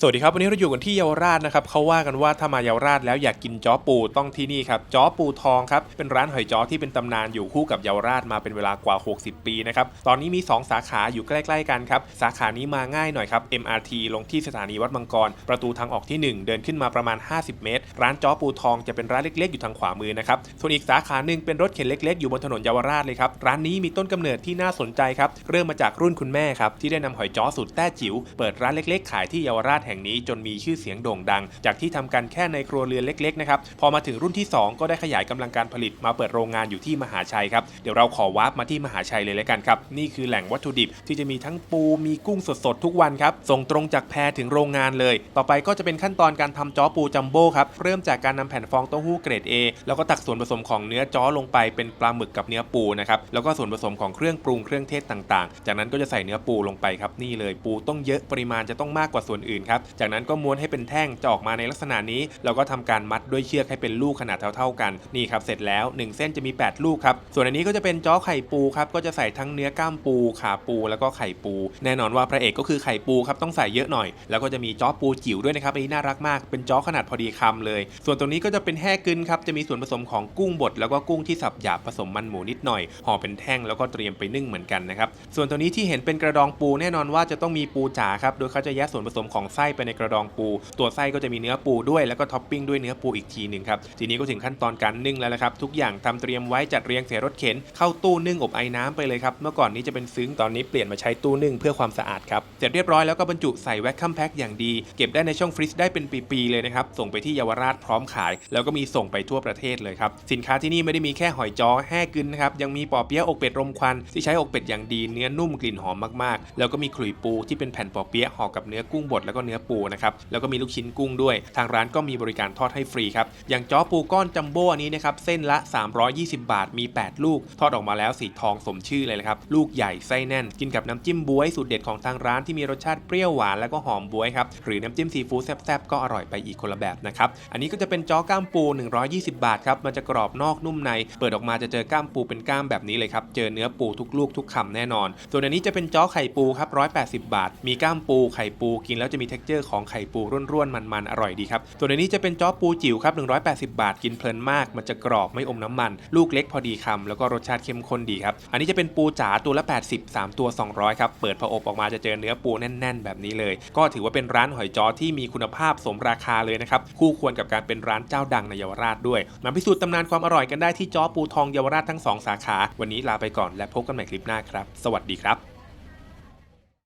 สวัสดีครับวันนี้เราอยู่กันที่เยาวราชนะครับเขาว่ากันว่าถ้ามาเยาวราชแล้วอยากกินจ้อปูต้องที่นี่ครับจ้อปูทองครับเป็นร้านหอยจ้อที่เป็นตำนานอยู่คู่กับเยาวราชมาเป็นเวลากว่า 60 ปีนะครับตอนนี้มี 2 สาขาอยู่ใกล้ๆกันครับสาขานี้มาง่ายหน่อยครับ MRT ลงที่สถานีวัดมังกร ประตูทางออกที่ 1 เดินขึ้นมาประมาณ 50 เมตร ร้านจ้อปูทองจะเป็นร้านเล็กๆ อยู่ทางขวามือนะครับส่วนอีกสาขาหนึ่งเป็นรถเข็นเล็ก ๆ อยู่บนถนนเยาวราชเลยครับร้านนี้มีต้นกำเนิดที่น่าสนใจครับเริ่มมาจากรุ่นคุณแม่ครับที่ได้นำหอยจ้อสูตรแต้จิ๋วเปิดร้านเล็ก ๆ ขายที่เยาวราชแห่งนี้จนมีชื่อเสียงโด่งดัง จากที่ทำกันแค่ในครัวเรือนเล็กๆนะครับพอมาถึงรุ่นที่ 2 ก็ได้ขยายกำลังการผลิตมาเปิดโรงงานอยู่ที่มหาชัยครับเดี๋ยวเราขอวาร์ปมาที่มหาชัยเลยแล้วกันครับนี่คือแหล่งวัตถุดิบที่จะมีทั้งปูมีกุ้งสดๆทุกวันครับส่งตรงจากแพถึงโรงงานเลย ต่อไปก็จะเป็นขั้นตอนการทำจ้อปูจัมโบ้ครับเริ่มจากการนำแผ่นฟองเต้าหู้เกรด A แล้วก็ตักส่วนผสมของเนื้อจ้อลงไปเป็นปลาหมึกกับเนื้อปูนะครับแล้วก็ส่วนผสมของเครื่องปรุงเครื่องเทศต่างๆ จากนั้นก็จะใส่เนื้อปูลงไปครับนี่เลยปูต้องเยอะปริมาณจะต้องมากกว่าส่วนอื่นครับจากนั้นก็ม้วนให้เป็นแท่งจะออกมาในลักษณะนี้ เราก็ทำการมัดด้วยเชือกให้เป็นลูกขนาดเท่าๆกันนี่ครับเสร็จแล้ว 1 เส้นจะมี 8 ลูกครับส่วนอันนี้ก็จะเป็นจ้อไข่ปูครับก็จะใส่ทั้งเนื้อกล้ามปูขาปูแล้วก็ไข่ปู แน่นอนว่าพระเอกก็คือไข่ปูครับต้องใส่เยอะหน่อย แล้วก็จะมีจ้อปูจิ๋วด้วยนะครับอันนี้น่ารักมากเป็นจ้อขนาดพอดีคำเลย ส่วนตรงนี้ก็จะเป็นแห้กึนครับจะมีส่วนผสมของกุ้งบดแล้วก็กุ้งที่สับหยาบผสมมันหมูนิดหน่อยห่อเป็นแท่งแล้วก็เตรียมไปนึ่งเหมือนกันนะครับส่วนตัวนี้ที่เห็นเป็นกระดองปูแน่นอนว่าจะต้องมีปูจ๋าครับโดยเขาจะแยกส่วนผสมของไส้ไปในกระดองปู ตัวไส้ก็จะมีเนื้อปูด้วยแล้วก็ท็อปปิ้งด้วยเนื้อปูอีกทีหนึ่งครับทีนี้ก็ถึงขั้นตอนการนึ่งแล้วละครับทุกอย่างทำเตรียมไว้จัดเรียงเสียรถเข็นเข้าตู้นึ่งอบไอ้น้ำไปเลยครับเมื่อก่อนนี้จะเป็นซึ้งตอนนี้เปลี่ยนมาใช้ตู้นึ่งเพื่อความสะอาดครับเสร็จเรียบร้อยแล้วก็บรรจุใส่แวคคัมแพ็คอย่างดี เก็บได้ในช่องฟรีซได้เป็นปีๆเลยนะครับส่งไปที่เยาวราชพร้อมขาย แล้วก็มีส่งไปทั่วประเทศเลยครับสินค้าที่นี่ไม่ได้มีแค่หอยจ้อแห้กึนนะครับยังมีปอเปี๊ยะอกเป็ดรมควันที่ใช้อกเป็ดอย่างดีเนื้อนุ่มกลิ่นหอมมากๆ แล้วก็มีขลุ่ยปูที่เป็นแผ่นปอเปี๊ยะห่อกับเนื้อกุ้งบดแล้วก็เนื้อปูนะครับแล้วก็มีลูกชิ้นกุ้งด้วย ทางร้านก็มีบริการทอดให้ฟรีครับอย่างจ้อปูก้อนจัมโบ้อันนี้นะครับเส้นละ 320 บาทมี 8 ลูก ทอดออกมาแล้วสีทองสมชื่อเลยนะครับลูกใหญ่ไส้แน่น กินกับน้ำจิ้มบวยสูตรเด็ดของทางร้านที่มีรสชาติเปรี้ยวหวานแล้วก็หอมบวยครับหรือน้ำจิ้มซีฟู้ดแซ่บๆก็อร่อยไปอีกคนละแบบนะครับอันนี้ก็จะเป็นจ้อก้ามปู 120 บาทครับมันจะกรอบนอกนุ่มใน เปิดออกมาจะเจอก้ามปูเป็นก้ามแบบนี้เลยครับเจอเนื้อปูทุกลูกทุกคำแน่นอน ส่วนอันนี้จะเป็นจ้อไข่ปูครับ180 บาท มีก้ามปูไข่ปูกินแล้วจะมี t e x t อร์ของไข่ปูร่วนๆ มันๆ อร่อยดีครับส่วนในนี้จะเป็นจ้อปูจิ๋วครับ 180 บาทกินเพลินมาก มันจะกรอบไม่อมน้ำมัน ลูกเล็กพอดีคำแล้วก็รสชาติเข้มข้นดีครับ อันนี้จะเป็นปูจ๋าตัวละ 80 3 ตัว 200 ครับ เปิดพออบออกมาจะเจอเนื้อปูแน่น ๆ แบบนี้เลย ก็ถือว่าเป็นร้านหอยจ้อที่มีคุณภาพสมราคาเลยนะครับคู่ควรกับการเป็นร้านเจ้าดังในเยาวราชด้วยมาพิสูจน์ตำนานความอร่อยกันได้ที่จ้อปูทองเยาวราชทั้งสองสาขา วันนี้ลาไปก่อนและพบกันใหม่คลิปหน้าครับ สวัสดีครับ